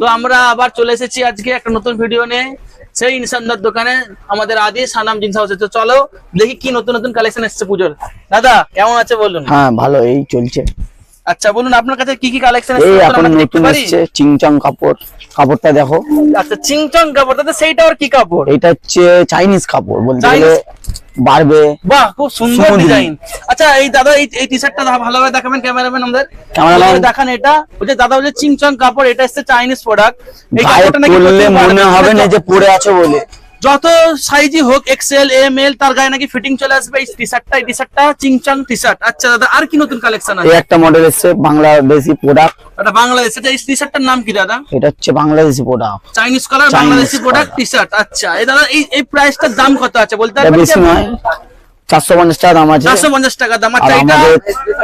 তো আমরা আবার চলে এসেছি আজকে একটা নতুন ভিডিও নিয়ে। সেই ইনসানদার দোকানে আমাদের আদি সানাম জিন্স হাউসে তো চলো দেখি কি নতুন নতুন কালেকশন এসছে পুজোর। দাদা, কেমন আছে বলুন? হ্যাঁ ভালো, এই চলছে। আচ্ছা বলুন আপনার কাছে কি কি কালেকশন এই এসেছে এখন নতুন এসছে চিংচং কাপড়। কাপড়টা দেখো। আচ্ছা চিংচং কাপড় দাদা সেইটা আর কি কাপড়? এটা হচ্ছে চাইনিজ কাপড় বলতে গেলে বাড়বে বাহ খুব সুন্দর ডিজাইন আচ্ছা এই দাদা এই এই টি শার্টটা ভালোভাবে দেখাবেন ক্যামেরাম্যান আমাদের। ভালোভাবে দেখান এটা। বলছে দাদা বলছে চিংচং কাপড় এটা এসছে চাইনিজ প্রোডাক্ট এই কাপড়টা নাকি মনে হবে না যে পরে আছে বলে। যত সাইজই হোক এক্সেল এম এল তার গায়ে নাকি ফিটিং চলে আসবে। এই টি শার্টটা এই টি শার্টটা চিংচাং টি শার্ট আচ্ছা দাদা আর কি নতুন কালেকশন এই আছে একটা মডেল এসছে বাংলাদেশি প্রোডাক্ট এটা বাংলাদেশ এটা এই টি শার্টটার নাম কি দাদা? এটা হচ্ছে Bangladeshi product Chinese colour Bangladeshi product T shirt আচ্ছা এই দাদা এই এই প্রাইসটার দাম কত আছে? বলতে পারবেন বেশি নয়। চারশো পঞ্চাশ টাকা দাম আছে। চারশো পঞ্চাশ টাকা দাম। আচ্ছা এটা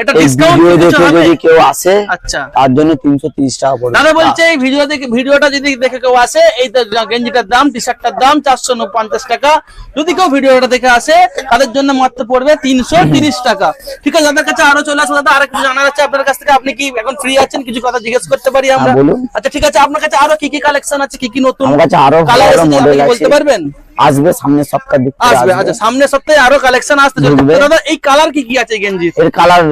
এটা ডিসকাউন্ট দেখে যদি কেউ আসে আচ্ছা। তার জন্য তিনশো তিরিশ টাকা পড়বে। দাদা বলছে এই ভিডিও দেখে ভিডিওটা যদি দেখে কেউ আসে এই গেঞ্জিটার দাম টি শার্টটার দাম চারশো পঞ্চাশ টাকা। যদি কেউ ভিডিওটা দেখে আসে তাদের জন্য মাত্র পড়বে তিনশো তিরিশ টাকা। ঠিক আছে দাদার কাছে আরও চলে আসো দাদা আর কিছু জানার আছে আপনার কাছ থেকে। আপনি কি এখন ফ্রি আছেন? কিছু কথা জিজ্ঞেস করতে পারি আমরা? হ্যাঁ, আচ্ছা ঠিক আছে আপনার কাছে আরও কি কি কালেকশন আছে? কি কি নতুন আমার কাছে আরও কালার আছে বলতে পারবেন? আসবে সামনের সপ্তাহ দিক আসবে আচ্ছা সামনের সপ্তাহে আরও কালেকশন আসতে চলেছে। দাদা এই কালার কি কি আছে গেঞ্জি? এর কালার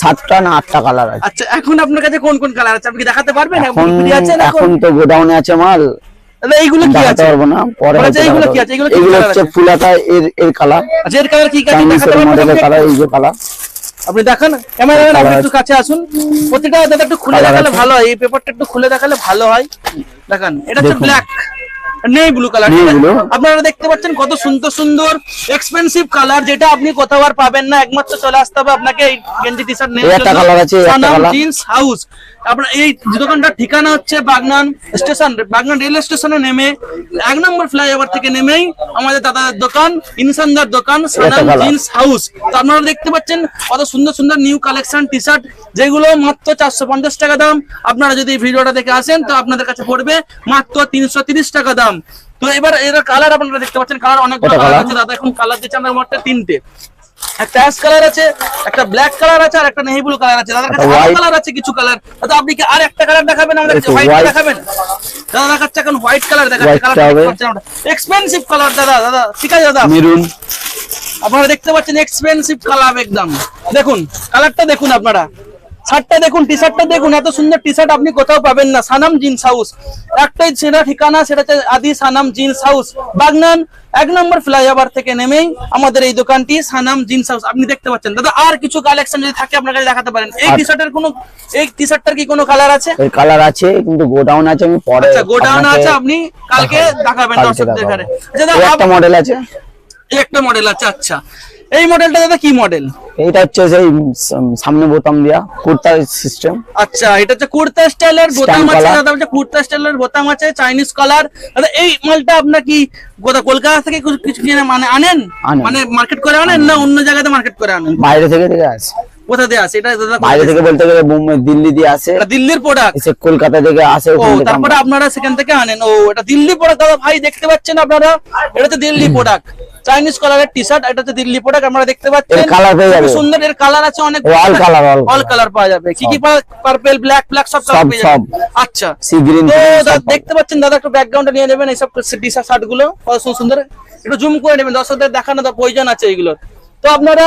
সাতটা না আটটা কালার আছে। আচ্ছা এখন আপনার কাছে কোন কোন কালার আছে? আপনি কি দেখাতে পারবেন? এখন ফ্রি আছেন এখন এখন? তো গোডাউনে আছে মাল। এইগুলো কি আছে? পারব না পরে দেখাতে কি আছে? এগুলো এগুলো হচ্ছে ফুলাতা এর এর কালার আচ্ছা এর কালার কি আছে? দেখাতে পারবেন? কালার এই যে কালার আপনি দেখান। ক্যামেরাম্যান আপনি একটু কাছে আসুন। প্রতিটা দাদা একটু খুলে দেখালে ভালো হয়। এই পেপারটা একটু খুলে দেখালে ভালো হয়। দেখান। এটা হচ্ছে ব্ল্যাক নেই ব্লু কালার আপনারা দেখতে পাচ্ছেন কত সুন্দর সুন্দর এক্সপেন্সিভ কালার যেটা আপনি কোথাও আর পাবেন না। একমাত্র চলে আসতে হবে আপনাকে এই গেঞ্জি টি শার্ট জিন্স হাউস আপনার এই দোকানটার ঠিকানা হচ্ছে বাগনান স্টেশন বাগনান রেল স্টেশনে নেমে এক নম্বর ফ্লাইওভার থেকে নেমেই আমাদের দাদাদের দোকান ইনসানদার দোকান সানাম জিন্স হাউস তো আপনারা দেখতে পাচ্ছেন কত সুন্দর সুন্দর নিউ কালেকশন টি শার্ট যেগুলো মাত্র চারশো পঞ্চাশ টাকা দাম। আপনারা যদি ভিডিওটা দেখে আসেন তো আপনাদের কাছে পড়বে মাত্র তিনশো তিরিশ টাকা দাম। তো এবার এর কালার আপনারা দেখতে পাচ্ছেন কালার অনেকগুলো কালার? আছে দাদা। এখন কালার দিচ্ছে আমার মাত্র তিনটে। একটা অ্যাশ কালার আছে একটা ব্ল্যাক কালার আছে আর একটা নেভি ব্লু কালার আছে। দাদার কাছে একটা কালার আছে কিছু কালার দাদা আপনি কি আর একটা কালার দেখাবেন? আমাদের কাছে হোয়াইট। দেখাবেন? দাদা দেখাচ্ছে এখন হোয়াইট কালার দেখাচ্ছে কালার। এক্সপেন্সিভ কালার দাদা দাদা। ঠিক আছে দাদা? মেরুন আপনারা দেখতে পাচ্ছেন এক্সপেন্সিভ কালার একদম। দেখুন কালারটা দেখুন আপনারা। শার্টটা দেখুন টি শার্টটা দেখুন এত সুন্দর টি শার্ট আপনি কোথাও পাবেন না। সানাম জিন্স হাউস একটাই সেটা ঠিকানা সেটা হচ্ছে আদি সানাম জিন্স হাউস বাগনান এক নম্বর ফ্লাইওভার থেকে নেমেই আমাদের এই দোকানটি সানাম জিন্স হাউস আপনি দেখতে পাচ্ছেন। দাদা আর কিছু কালেকশন যদি থাকে আপনার কাছে দেখাতে পারেন। এই টি শার্টের কোনো এই টি শার্টটার কি কোনো কালার আছে? এর কালার আছে কিন্তু গোডাউন আছে আমি পরে আচ্ছা গোডাউন আছে আপনি কালকে দেখাবেন দর্শকদের আচ্ছা দাদা একটা মডেল আছে। একটা মডেল আছে আচ্ছা। এই মডেলটা দাদা কি মডেল এইটা হচ্ছে সেই সামনে বোতাম দিয়া কুর্তা সিস্টেম আচ্ছা এটা হচ্ছে কুর্তা স্টাইলের বোতাম আছে। দাদা হচ্ছে কুর্তা স্টাইলের বোতাম আছে চাইনিজ কালার দাদা এই মালটা আপনার কি গোটা কলকাতা থেকে কিছু- কিছু কিনে মানে আনেন? আনেন। মানে মার্কেট করে আনেন না অন্য জায়গাতে মার্কেট করে আনেন? বাইরে থেকে থেকে আসে। কোথা দিয়ে আছে এটা দাদা বাইরে থেকে বলতে গেলে বোম্বে দিল্লি দিয়ে আসে। এটা দিল্লির প্রোডাক্ট কলকাতা থেকে আসে ও তারপরে আপনারা সেখান থেকে আনেন। ও এটা দিল্লি প্রোডাক্ট দাদা ভাই দেখতে পাচ্ছেন আপনারা? এটা হচ্ছে দিল্লি প্রোডাক্ট চাইনিজ কালারের টি শার্ট এটা হচ্ছে দিল্লি প্রোডাক্ট আপনারা দেখতে পাচ্ছেন। পেয়ে যাবে। সুন্দর এর কালার আছে অনেক অল কালার পাওয়া যাবে। কি কি পার্পল ব্ল্যাক ব্ল্যাক সব কালার পেয়ে যাবেন আচ্ছা। সি গ্রিন তো দেখতে পাচ্ছেন দাদা একটু ব্যাকগ্রাউন্ডে নিয়ে নেবেন এইসব টি শার্টগুলো। কত সুন্দর সুন্দর। একটু জুম করে নেবেন দর্শকদের দেখানো তো প্রয়োজন আছে এইগুলো তো আপনারা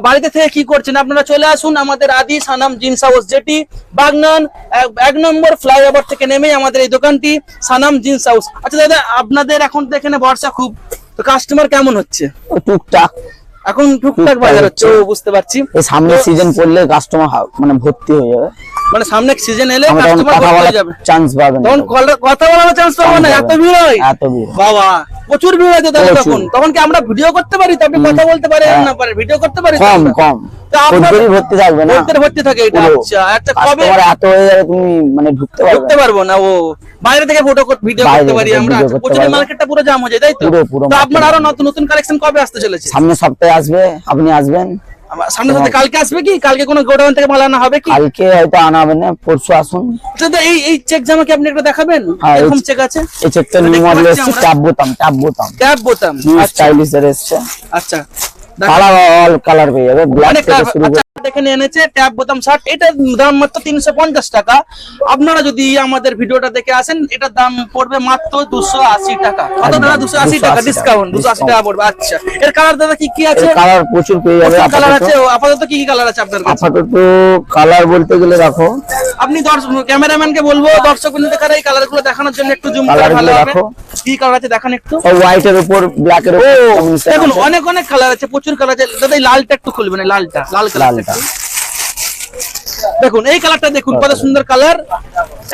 বাড়িতে থেকে কি করছেন? আপনারা চলে আসুন আমাদের আদি সানাম জিন্স হাউস যেটি বাগনান এক- নম্বর ফ্লাইওভার থেকে নেমে আমাদের এই দোকানটি সানাম জিন্স হাউস। আচ্ছা দাদা আপনাদের এখন তো এখানে বর্ষা খুব। তো কাস্টমার কেমন হচ্ছে? টুকটাক। এখন টুকটাক বাজার হচ্ছে ও বুঝতে পারছি। এই সামনে সিজন পড়লে কাস্টমার মানে ভর্তি হয়ে যাবে। মানে সামনে সিজন এলে কাস্টমার কথা হয়ে যাবে। চান্স পাবেন তখন কথা বলার চান্স পাবো না। এত ভিড় হয়। এত ভিড়। বাবা। প্রচুর ভিড় হয়েছে তাহলে তখন। তখন কি আমরা ভিডিও করতে পারি? তো আপনি কথা বলতে পারেন হ্যাঁ। না পারেন ভিডিও করতে পারি কম কম। আপনার- ভর্তি থাকবে না? ভর্তি থাকে এটা আচ্ছা আচ্ছা কবে? এত হয়ে যাবে তুমি মানে ঢুকতে পারবে ঢুকতে পারব না ও। বাইরে থেকে ফটো ভিডিও করতে পারি আমরা। প্রচুর। মার্কেটটা পুরো জাম হয়ে যায় তাই তো? পুরো, পুরো তো আপনার আরও নতুন নতুন কালেকশন কবে আসতে চলেছে? সামনে সপ্তাহে আসবে আপনি আসবেন। সামনে সাথে কালকে আসবে কি? কালকে কোনো গোডাউন থেকে মাল আনা হবে কি? কালকে হয়তো আনা হবে না পরশু আসুন। আচ্ছা, তো এই এই চেক জামা কি আপনি একটা দেখাবেন? হ্যাঁ, এরকম চেক আছে? এই চেকটা নিউ মডেল বোতাম ট্যাব বোতাম। ট্যাব বোতাম আচ্ছা। স্টাইলিশ এর এসেছে। আচ্ছা। কালার অল কালার পেয়ে যাবে ব্ল্যাক থেকে শুরু করে আচ্ছা এখানে এনেছে ট্যাব বোতাম শার্ট এটার দাম মাত্র তিনশো পঞ্চাশ টাকা। আপনারা যদি আমাদের ভিডিওটা দেখে আসেন এটার দাম পড়বে মাত্র দুশো আশি টাকা। কত দাদা? দুশো টাকা ডিসকাউন্ট দুশো আশি টাকা পড়বে আচ্ছা। এর কালার দাদা কি কি আছে? কালার প্রচুর পেয়ে যাবে কালার আছে। আপাতত কি কি কালার আছে আপনার কাছে? আপাতত কালার বলতে গেলে রাখো আপনি দর্শক ক্যামেরাম্যানকে বলব দর্শক বিন্দুদের এই কালারগুলো দেখানোর জন্য একটু জুম করে ভালো হবে। কি কালার আছে দেখান একটু। হোয়াইট এর উপর ব্ল্যাক এর উপর দেখুন অনেক অনেক কালার আছে প্রচুর কালার আছে। দাদা লালটা একটু খুলবেন লালটা লাল কালার লালটা। দেখুন এই কালারটা দেখুন কত সুন্দর কালার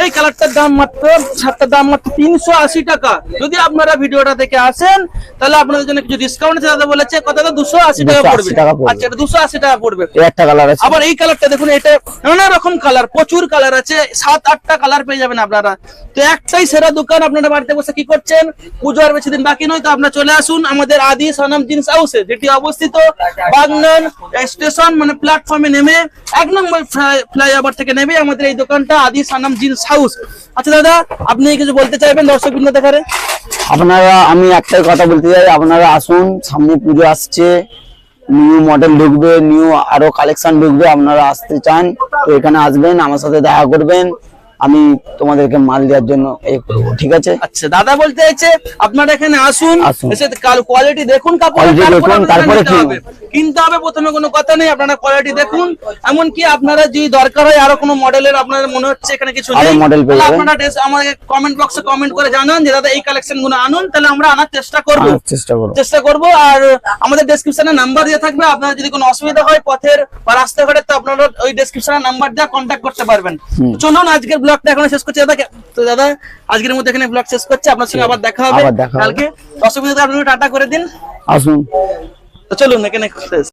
এই কালারটার দাম মাত্র সাতটার দাম মাত্র তিনশো আশি টাকা। যদি আপনারা ভিডিওটা দেখে আসেন তাহলে আপনাদের জন্য কিছু ডিসকাউন্ট দাদা বলেছে কত দুশো আশি টাকা পড়বে। আচ্ছা দুশো আশি টাকা পড়বে। একটা কালার আছে। আবার এই কালারটা দেখুন এটা নানা রকম কালার প্রচুর কালার আছে সাত আটটা কালার পেয়ে যাবেন আপনারা। তো একটাই সেরা দোকান আপনারা বাড়িতে বসে কি করছেন? পুজো আর বেশি দিন বাকি নয় তো আপনারা চলে আসুন আমাদের আদি সনাম জিন্স হাউসে যেটি অবস্থিত বাগনান স্টেশন মানে প্ল্যাটফর্মে নেমে এক নম্বর ফ্লাইওভার থেকে নেবে আমাদের এই দোকানটা আদি সানাম জিন্স হাউস। আচ্ছা দাদা, আপনি কিছু বলতে চাইবেন দর্শক বিন্দু দেখারে আপনারা, আমি একটাই কথা বলতে চাই, আপনারা আসুন, সামনে পুজো আসছে নিউ মডেল ঢুকবে নিউ আরও কালেকশন ঢুকবে, আপনারা আসতে চান, তো এখানে আসবেন, আমার সাথে দেখা করবেন। আমি তোমাদেরকে মাল দেওয়ার জন্য এ করব ঠিক আছে? আচ্ছা দাদা বলতে চাইছে আপনারা এখানে আসুন। এসে কোয়ালিটি দেখুন Quality দেখুন, তারপরে কিনতে হবে প্রথমে কোনো কথা নেই আপনারা কোয়ালিটি দেখুন। এমনকি আপনারা যদি দরকার হয় আরও কোনো মডেলের আপনার মনে হচ্ছে এখানে কিছু নেই model পেয়ে যাবেন। আপনারা ডেস- আমাকে কমেন্ট বক্সে কমেন্ট করে জানান যে দাদা এই কালেকশনগুলো আনুন তাহলে আমরা আনার চেষ্টা করব। চেষ্টা করব। চেষ্টা করব আর আমাদের ডেসক্রিপশনে নাম্বার দিয়ে থাকবে। আপনার যদি কোনো অসুবিধা হয় পথের বা রাস্তাঘাটে তো আপনারা ওই ডেসক্রিপশনে নাম্বার দিয়ে কন্ট্যাক্ট করতে পারবেন। চলুন আজকের ব্লগটা এখন শেষ করছি। দাদা তো দাদা আজকের মধ্যে এখানে ব্লগ শেষ করছি। আপনার সঙ্গে আবার দেখা হবে। কালকে। অসুবিধা আপনি টাটা করে দিন। আসুন। তো চলুন এখানে শেষ।